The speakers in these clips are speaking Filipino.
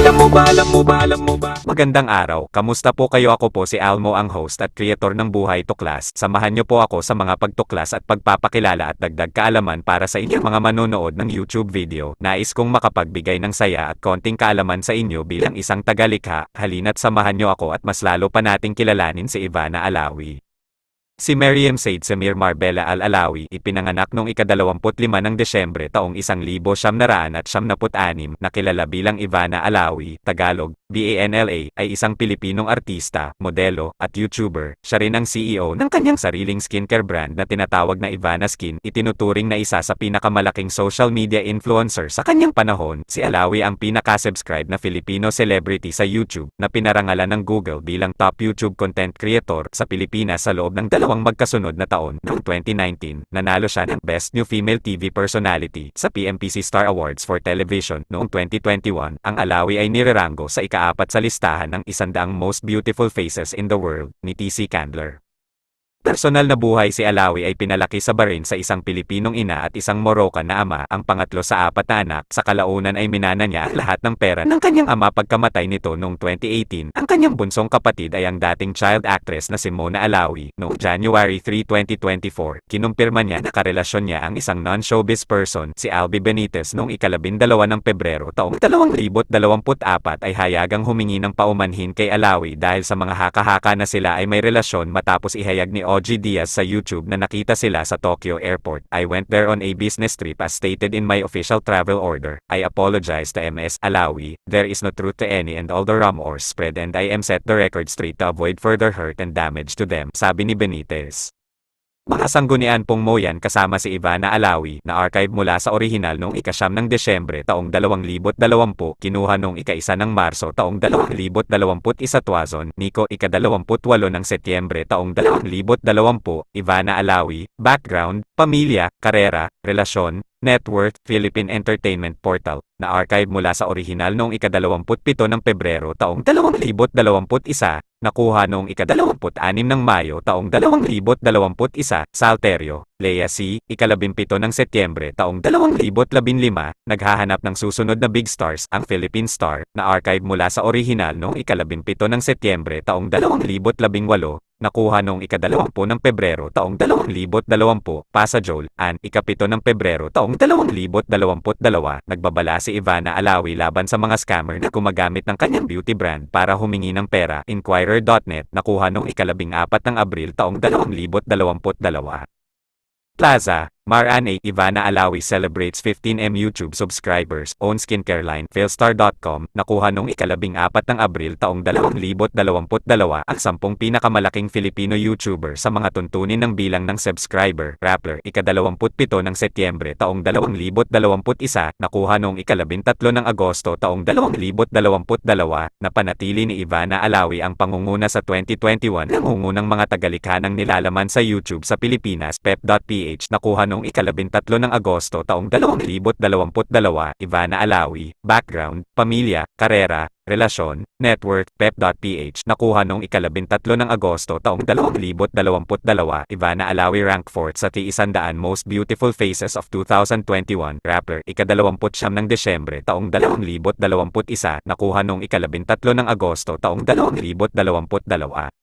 Alam mo ba, alam mo ba, alam mo ba? Magandang araw, kamusta po kayo? Ako po si Almo ang host at creator ng Buhay Tuklas. Samahan niyo po ako sa mga pagtuklas at pagpapakilala at dagdag kaalaman para sa inyong mga manonood ng YouTube video. Nais kong makapagbigay ng saya at konting kaalaman sa inyo bilang isang tagalikha. Halina't samahan niyo ako at mas lalo pa nating kilalanin si Ivana Alawi. Si Miriam Said Samir Marbella Al-Alawi ipinanganak noong ika-25 ng Desyembre taong 1976 na kilala bilang Ivana Alawi, Tagalog, BANLA, ay isang Pilipinong artista, modelo, at YouTuber. Siya rin ang CEO ng kanyang sariling skincare brand na tinatawag na Ivana Skin. Itinuturing na isa sa pinakamalaking social media influencer sa kanyang panahon. Si Alawi ang pinaka-subscribe na Filipino celebrity sa YouTube na pinarangalan ng Google bilang top YouTube content creator sa Pilipinas sa loob ng dalawang magkasunod na taon. Noong 2019, nanalo siya ng Best New Female TV Personality sa PMPC Star Awards for Television. Noong 2021, ang Alawi ay nirerango sa ikaapat sa listahan ng isandaang Most Beautiful Faces in the World ni TC Candler. Personal na buhay si Alawi ay pinalaki sa Bahrain sa isang Pilipinong ina at isang Moroccan na ama. Ang pangatlo sa apat na anak, sa kalaunan ay minana niya lahat ng pera ng kanyang ama pagkamatay nito noong 2018. Ang kanyang bunsong kapatid ay ang dating child actress na si Mona Alawi. Noong January 3, 2024, kinumpirma niya na karelasyon niya ang isang non-showbiz person, si Albi Benitez noong ikalabindalawa ng Pebrero taong 2024 ay hayagang humingi ng paumanhin kay Alawi dahil sa mga haka-haka na sila ay may relasyon matapos ihayag ni OG Diaz sa YouTube na nakita sila sa Tokyo Airport. I went there on a business trip as stated in my official travel order. I apologize to MS Alawi. There is no truth to any and all the rumors spread and I am set the record straight to avoid further hurt and damage to them, sabi ni Benitez. Mga sanggunian pong Moyan kasama si Ivana Alawi na archive mula sa orihinal noong ikasyam ng Desyembre taong 2020, kinuha noong ika-isa ng Marso taong 2021 Tuazon, Nico ika-28 ng Setyembre taong 2020, Ivana Alawi, background, pamilya, karera, relasyon, net worth, Philippine Entertainment Portal, na archive mula sa orihinal noong ika-27 ng Pebrero taong 2021, nakuha noong ika-26 ng Mayo taong 2021, Salterio, Lea C, ika-17 ng Setyembre taong 2015, naghahanap ng susunod na big stars, ang Philippine Star, na archive mula sa orihinal noong ika-17 ng Setyembre taong 2018, nakuha noong ika-20 ng Pebrero taong 2020, Pasa Joel, An, ikapito ng Pebrero taong 2022, nagbabala si Ivana Alawi laban sa mga scammer na gumagamit ng kanyang beauty brand para humingi ng pera, Inquirer.net, nakuha noong ikalabing apat ng Abril taong 2022. Plaza, Marane Ivana Alawi celebrates 15M YouTube subscribers, own skincare line, Philstar.com, nakuha noong ikalabing apat ng Abril taong 2022 ang sampung pinakamalaking Filipino YouTuber sa mga tuntunin ng bilang ng subscriber, Rappler, ika-27 ng Setyembre taong 2021, nakuha noong ikalabintatlo ng Agosto taong 2022, napanatili ni Ivana Alawi ang pangunguna sa 2021 ng ungunang mga tagalikha ng nilalaman sa YouTube sa Pilipinas, pep.ph, nakuha noong ikalabintatlo ng Agosto taong 2022, Ivana Alawi, background, pamilya, karera, relasyon, net worth, pep.ph, nakuha noong ikalabintatlo ng Agosto taong 2022, Ivana Alawi rank 4th sa T100 Most Beautiful Faces of 2021, rapper, ikadalawamputsyam ng Desyembre taong 2021, nakuha noong ikalabintatlo ng Agosto taong 2022.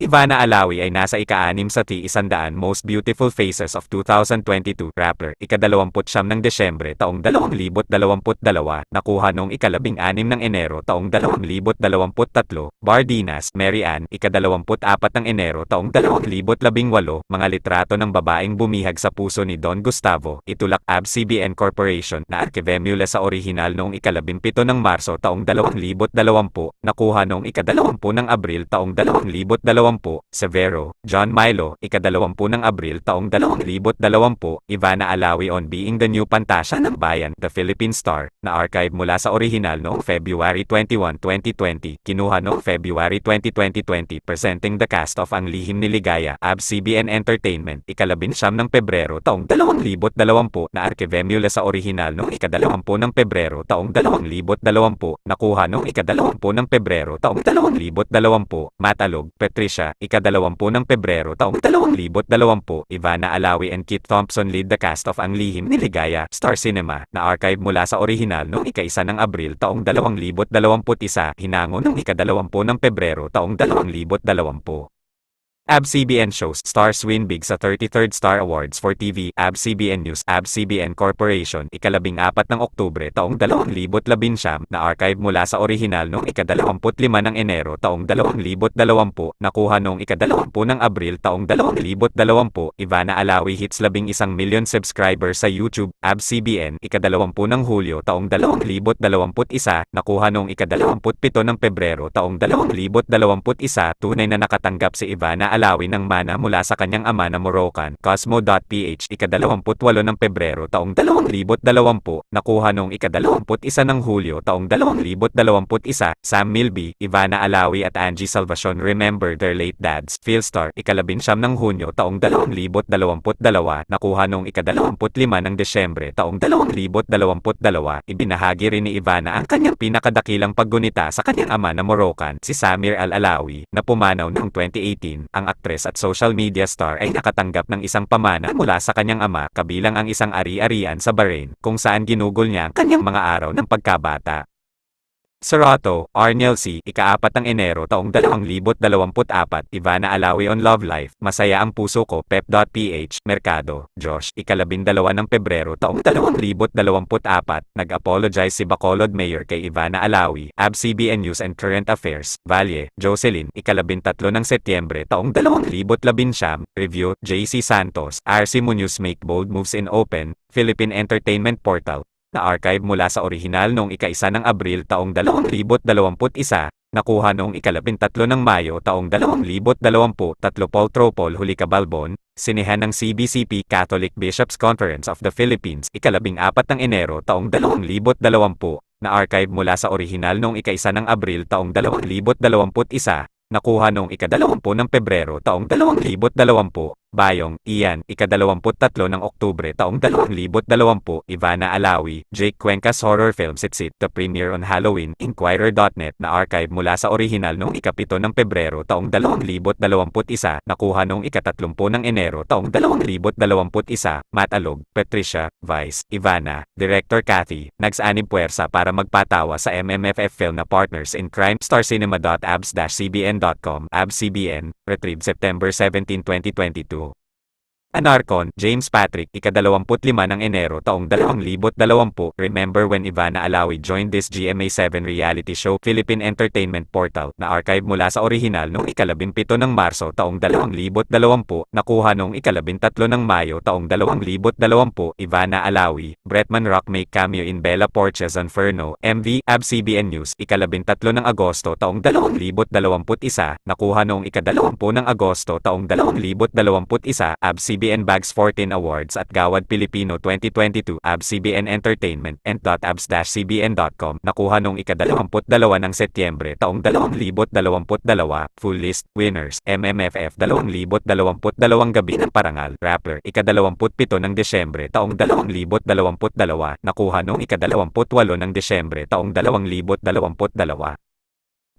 Ivana Alawi ay nasa ika-anim sa T100 Most Beautiful Faces of 2022 rapper, ikadalawamputsyam ng Desyembre taong 2022, nakuha noong ikalabing-anim ng Enero taong 2023, Bardinas, Mary Ann, ikadalawamput-apat ng Enero taong 2018, mga litrato ng babaeng bumihag sa puso ni Don Gustavo, itulak ABS-CBN Corporation na arkivemula sa orihinal noong ikalabimpito ng Marso taong 2020, nakuha noong ikadalawampu ng Abril taong 2020, ikadalawampu, Severo, John Milo, ikadalawampu ng Abril taong 2020, Ivana Alawi on Being the New Pantasya ng Bayan, The Philippine Star, na archive mula sa orihinal noong February 21, 2020, kinuha noong February 20, 2020, presenting the cast of Ang Lihim ni Ligaya, ABS-CBN Entertainment, ikalabinsyam ng Pebrero taong 2020, na arkive mula sa orihinal noong ikadalawampu ng Pebrero taong 2020, nakuha noong ikadalawampu ng Pebrero taong 2020, Matalog, Patricia, ikadalawampu ng Pebrero taong 2020, Ivana Alawi and Kit Thompson lead the cast of Ang Lihim ni Ligaya, Star Cinema, na archive mula sa orihinal noong ika-isa ng Abril taong 2021, hinango noong ikadalawampu ng Pebrero taong 2020. ABS-CBN shows Stars win big sa 33rd Star Awards for TV, ABS-CBN News, ABS-CBN Corporation, ikalabing apat ng Oktubre taong 2019, na archive mula sa orihinal noong ikadalawamput lima ng Enero taong 2020, nakuha noong ikadalawampu ng Abril taong 2020, Ivana Alawi hits labing isang million subscribers sa YouTube, ABS-CBN, ikadalawampu ng Hulyo taong 2021, nakuha noong ikadalawamput pito ng Pebrero taong 2021, tunay na nakatanggap si Ivana Alawi ng mana mula sa kanyang ama na Moroccan, Cosmo.ph, ikadalawamput-walo ng Pebrero taong 2020, nakuha noong ikadalawamput isa ng Hulyo taong 2021, Sam Milby, Ivana Alawi at Angie Salvacion remember their late dads, Philstar, ikalabinsyam ng Hunyo taong 2022, nakuha noong ikadalawamput lima ng Desyembre taong 2022, ibinahagi rin ni Ivana ang kanyang pinakadakilang paggunita sa kanyang ama na Moroccan, si Samir Al-Alawi, na pumanaw noong 2018, ang aktres at social media star ay nakatanggap ng isang pamana mula sa kanyang ama kabilang ang isang ari-arian sa Bahrain kung saan ginugol niya ang kanyang mga araw ng pagkabata. Serato, Arnel C., ikaapat ng Enero taong 2024, Ivana Alawi on Love Life, Masaya ang Puso Ko, Pep.ph, Mercado, Josh, ikalabindalawa ng Pebrero taong 2024, nag-apologize si Bacolod Mayor kay Ivana Alawi, ABS-CBN News and Current Affairs, Valle, Jocelyn, ikalabintatlo ng Setyembre taong 2019, Review, JC Santos, RC Munoz Make Bold Moves in Open, Philippine Entertainment Portal, na archive mula sa orihinal noong ika-isa ng Abril taong 2021, nakuha noong ikalabintatlo ng Mayo taong 2020, Paul Huli Cabalbon, sinehan ng CBCP Catholic Bishops Conference of the Philippines, ikalabing apat ng Enero taong 2020, na archive mula sa orihinal noong ika-isa ng Abril taong 2021, nakuha noong ikadalawampu ng Pebrero taong 2020, Bayong, Ian, ikadalawamput-tatlo ng Oktubre taong 2020, Ivana Alawi, Jake Cuenca's Horror Film Sitsit, the premiere on Halloween, Inquirer.net na archive mula sa orihinal noong ikapito ng Pebrero taong 2021, nakuha noong ikatatlumpu ng Enero taong 2021, Matalog, Patricia, Vice, Ivana, Director Kathy, nagsanib puwersa para magpatawa sa MMFF film na Partners in Crime starcinema.abs-cbn.com, ABS-CBN, retrieved September 17, 2022. Anarcon, James Patrick, ikadalawamput lima ng Enero taong 2020, remember when Ivana Alawi joined this GMA7 reality show Philippine Entertainment Portal na archive mula sa orihinal noong ikalabimpito ng Marso taong 2020, nakuha noong ikalabintatlo ng Mayo taong 2020, Ivana Alawi, Bretman Rock make cameo in Bella Porches Inferno, MV, ABS-CBN News, ikalabintatlo ng Agosto taong 2021, nakuha noong ikadalawampu ng Agosto taong 2021, ABS-CBN ABS-CBN Bags 14 Awards at Gawad Pilipino 2022 ABS-CBN Entertainment and.abs-cbn.com nakuha noong ikadalawamput dalawa ng Setyembre taong 2022 Full List Winners MMFF 2022 Gabi ng Parangal Rapper ikadalawamput pito ng Desyembre taong 2022 nakuha noong ikadalawamput walo ng Desyembre taong 2022